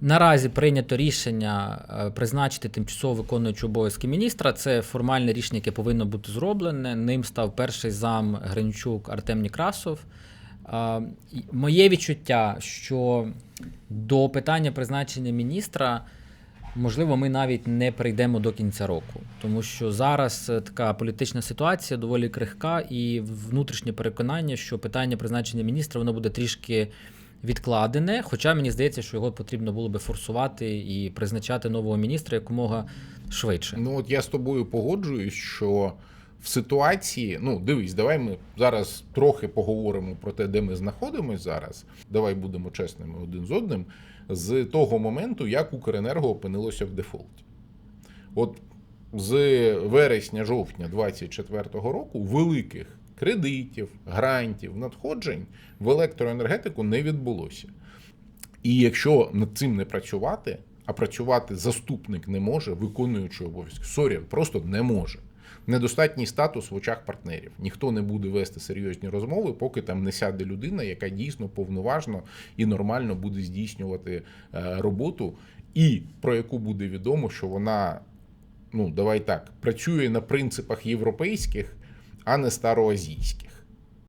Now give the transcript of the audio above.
Наразі прийнято рішення е, призначити тимчасово виконуючого обов'язки міністра. Це формальне рішення, яке повинно бути зроблене. Ним став перший зам Гринчук Артем Некрасов. Моє відчуття, що до питання призначення міністра, можливо, ми навіть не прийдемо до кінця року, тому що зараз е, така політична ситуація доволі крихка, і внутрішнє переконання, що питання призначення міністра воно буде трішки відкладене. Хоча мені здається, що його потрібно було би форсувати і призначати нового міністра якомога швидше. Ну от я з тобою погоджуюсь, що в ситуації, ну дивись, давай ми зараз трохи поговоримо про те, де ми знаходимося зараз. Давай будемо чесними один з одним. З того моменту, як Укренерго опинилося в дефолті. От з вересня-жовтня 2024 року великих кредитів, грантів, надходжень в електроенергетику не відбулося. І якщо над цим не працювати, а працювати заступник не може, виконуючи обов'язки, сорі, просто не може. Недостатній статус в очах партнерів. Ніхто не буде вести серйозні розмови, поки там не сяде людина, яка дійсно повноважно і нормально буде здійснювати е, роботу, і про яку буде відомо, що вона, ну давай так, працює на принципах європейських, а не староазійських.